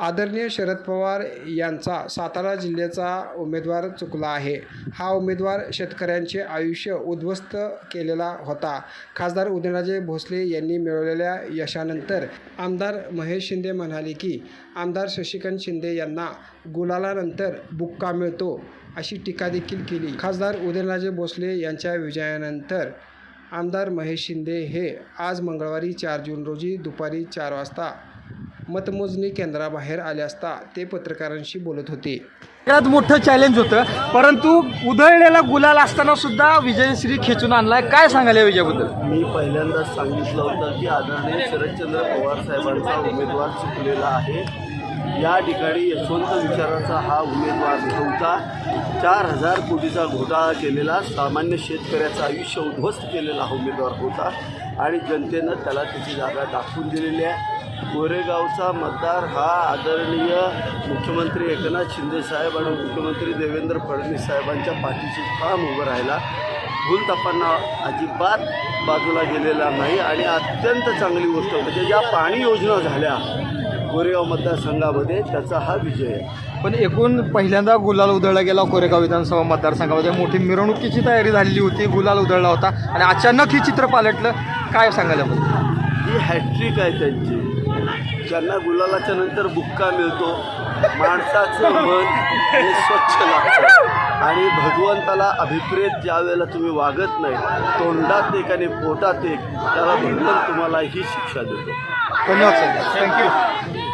आदरणीय शरद पवार यांचा सातारा जिल्ह्याचा उमेदवार चुकला आहे. हा उमेदवार शेतकऱ्यांचे आयुष्य उद्ध्वस्त केलेला होता. खासदार उदयनराजे भोसले यांनी मिळवलेल्या यशानंतर आमदार महेश शिंदे म्हणाले की आमदार शशिकांत शिंदे यांना गुलालानंतर बुक्का मिळतो अशी टीका देखील केली. खासदार उदयनराजे भोसले यांच्या विजयानंतर आमदार महेश शिंदे हे आज मंगळवारी चार जून रोजी दुपारी चार वाजता मतमोजणी केंद्राबाहेर आले असता ते पत्रकारांशी बोलत होते. सगळ्यात मोठं चॅलेंज होतं. परंतु उधळलेला गुलाल असताना सुद्धा विजयश्री खेचून आणलाय. काय सांगाल या विजयाबद्दल? मी पहिल्यांदाच सांगितलं होतं की आदरणीय शरदचंद्र पवार साहेबांचा उमेदवार चुकलेला आहे. या ठिकाणी यशवंत विचाराचा हा उमेदवार नव्हता. चार हजार कोटीचा घोटाळा केलेला सामान्य शेतकऱ्याचं आयुष्य उद्ध्वस्त केलेला हा उमेदवार होता आणि जनतेनं त्याला त्याची जागा दाखवून दिलेली आहे. कोरेगावचा मतदार हा आदरणीय मुख्यमंत्री एकनाथ शिंदे साहेब आणि मुख्यमंत्री देवेंद्र फडणवीस साहेबांच्या पाठीशी ठाम उभं राहिला. भूलतापांना अजिबात बाजूला गेलेला नाही आणि अत्यंत चांगली गोष्ट म्हणजे ज्या पाणी योजना झाल्या कोरेगाव मतदारसंघामध्ये त्याचा हा विजय आहे. पण एकूण पहिल्यांदा गुलाल उधळला गेला कोरेगाव विधानसभा मतदारसंघामध्ये. मोठी मिरवणुकीची तयारी झालेली होती गुलाल उधळला होता आणि अचानक हे चित्र पालटलं. काय सांगायला? ही हॅट्रिक आहे त्यांची. ज्यांना गुलालाच्या नंतर बुक्का मिळतो माणसाचं मन हे स्वच्छ लागतं. आणि भगवंताला अभिप्रेत ज्या वेळेला तुम्ही वागत नाही तोंडात एक आणि पोटात एक त्याला भगवंत तुम्हाला ही शिक्षा देतो. धन्यवाद सर. थँक्यू